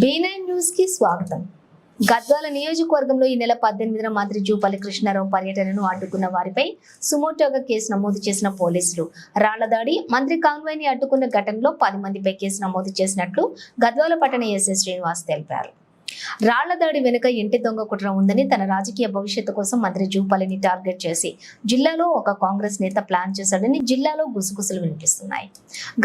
B nine న్యూస్కి స్వాగతం. గద్వాల నియోజకవర్గంలో ఈ నెల పద్దెనిమిదిన మంత్రి జూపల్లి కృష్ణారావు పర్యటనను అడ్డుకున్న వారిపై సుమోటోగా కేసు నమోదు చేసిన పోలీసులు. రాళ్ళదాడి మంత్రి కాన్వాయ్ని అడ్డుకున్న ఘటనలో పది మందిపై కేసు నమోదు చేసినట్లు గద్వాల పట్టణ ఎస్ఎస్ శ్రీనివాస్ తెలిపారు. రాళ్ళ దాడి వెనుక ఇంటి దొంగ కుట్ర ఉందని తన రాజకీయ భవిష్యత్తు కోసం మంత్రి జూపల్లిని టార్గెట్ చేసి జిల్లాలో ఒక కాంగ్రెస్ నేత ప్లాన్ చేశాడని జిల్లాలో గుసగుసలు వినిపిస్తున్నాయి.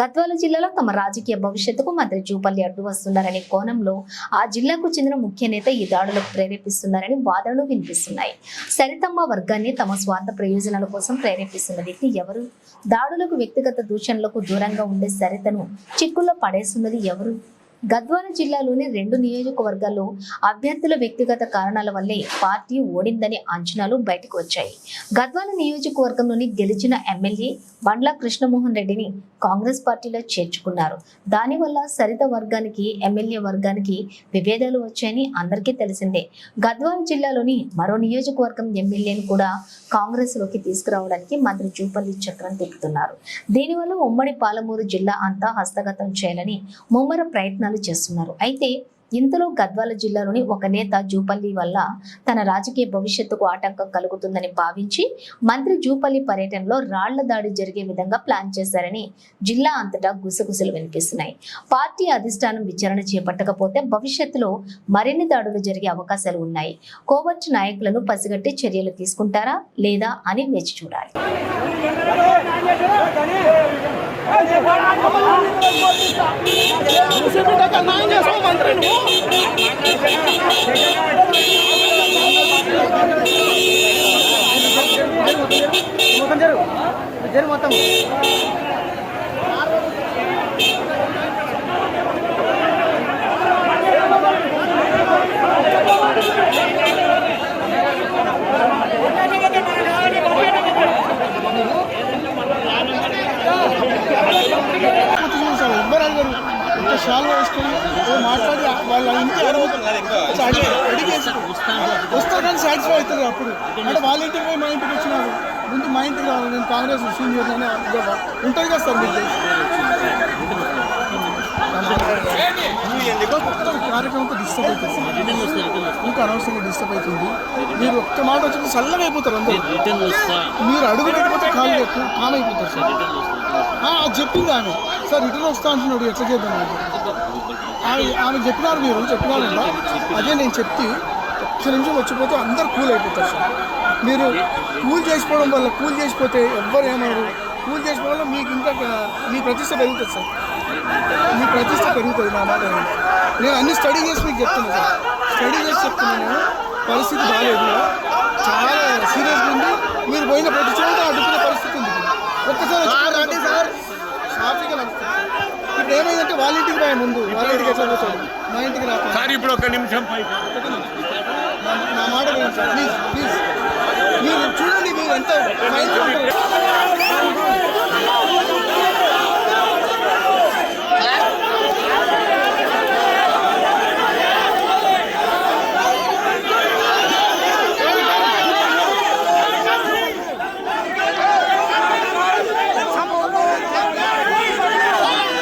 గద్వాల జిల్లాలో తమ రాజకీయ భవిష్యత్తుకు మంత్రి జూపల్లి అడ్డు వస్తున్నారనే కోణంలో ఆ జిల్లాకు చెందిన ముఖ్య నేత ఈ దాడులకు ప్రేరేపిస్తున్నారని వాదనలు వినిపిస్తున్నాయి. సరితమ్మ వర్గాన్ని తమ స్వార్థ ప్రయోజనాల కోసం ప్రేరేపిస్తున్న వ్యక్తి ఎవరు? దాడులకు వ్యక్తిగత దూషణలకు దూరంగా ఉండే సరితను చిక్కుల్లో పడేస్తున్నది ఎవరు? గద్వాల జిల్లాలోని రెండు నియోజకవర్గాల్లో అభ్యర్థుల వ్యక్తిగత కారణాల వల్లే పార్టీ ఓడిందనే అంచనాలు బయటకు వచ్చాయి. గద్వాల నియోజకవర్గంలోని గెలిచిన ఎమ్మెల్యే బండ్ల కృష్ణమోహన్ రెడ్డిని కాంగ్రెస్ పార్టీలో చేర్చుకున్నారు. దానివల్ల సరిత వర్గానికి ఎమ్మెల్యే వర్గానికి విభేదాలు వచ్చాయని అందరికీ తెలిసిందే. గద్వాల జిల్లాలోని మరో నియోజకవర్గం ఎమ్మెల్యేను కూడా కాంగ్రెస్లోకి తీసుకురావడానికి మంత్రి జూపల్లి చక్రం తిప్పుతున్నారు. దీనివల్ల ఉమ్మడి పాలమూరు జిల్లా అంతా హస్తగతం చేయాలని ముమ్మర ప్రయత్నాలు చేస్తున్నారు. అయితే ఇంతలో గద్వాల జిల్లాలోని ఒక నేత జూపల్లి వల్ల తన రాజకీయ భవిష్యత్తుకు ఆటంకం కలుగుతుందని భావించి మంత్రి జూపల్లి పర్యటనలో రాళ్ళ దాడి జరిగే విధంగా ప్లాన్ చేశారని జిల్లా అంతటా గుసగుసలు వినిపిస్తున్నాయి. పార్టీ అధిష్టానం విచారణ చేపట్టకపోతే భవిష్యత్తులో మరిన్ని దాడులు జరిగే అవకాశాలు ఉన్నాయి. కోవట్ నాయకులను పసిగట్టి చర్యలు తీసుకుంటారా లేదా అని వేచి చూడాలి. మొత్తం. జరుగు జరుగు మొత్తం ఎవ్వరు ఇంత షాల్వ్ వేసుకొని మాట్లాడి వాళ్ళ ఇంటి అడిగేసి వస్తారు కానీ సాటిస్ఫై అవుతారు అప్పుడు. అంటే వాళ్ళ ఇంటికి పోయి మా ఇంటికి వచ్చినారు. ముందు మా ఇంటికి రావాలి. నేను కాంగ్రెస్ సీనియర్ అని ఉంటుంది కదా సార్ మీకు మొత్తం కార్యక్రమంతో డిస్టర్బ్ అవుతుంది. ఇంకా అనవసరంగా డిస్టర్బ్ అవుతుంది. మీరు ఒక్క మాట వచ్చి చల్లగా అయిపోతారు అందరూ. మీరు అడుగు పెట్టకపోతే కాలు కామ్ అయిపోతారు సార్. అది చెప్పింది ఆమె. సార్ రిటర్న్ వస్తా అంటున్నాడు ఎట్లా చేద్దాం ఆమె ఆమె చెప్పినారు మీరు చెప్పినారు అదే నేను చెప్తే ఒక్క నిమిషం వచ్చిపోతే అందరు కూల్ అయిపోతారు సార్. మీరు కూల్ చేసుకోవడం వల్ల కూల్ చేసిపోతే ఎవ్వరు ఏమన్నారు కూల్ చేసుకోవడం వల్ల మీకు ఇంకా మీ ప్రతిష్ట పెరుగుతుంది సార్. మీ ప్రతిష్ట పెరుగుతుంది నా మాట నేను అన్ని స్టడీ చేసి మీకు చెప్తున్నాను సార్. స్టడీ చేసి చెప్తున్నాను. పరిస్థితి బాగాలేదు చాలా సీరియస్గా ఉంది. మీరు పోయిన ప్రతి చోట అటు పరిస్థితి ఉంది ఒక్కసారి వచ్చి సార్ షాప్కి నడుస్తుంది ఇప్పుడు ఏమైందంటే వాళ్ళ ఇంటికి పోయా ముందు. వాళ్ళ ఇంటికి ఎట్లా మా ఇంటికి రాకుండా సార్ ఇప్పుడు ఒక నిమిషం. పైకి నా- మాట ప్లీజ్ ప్లీజ్. మీరు చూడండి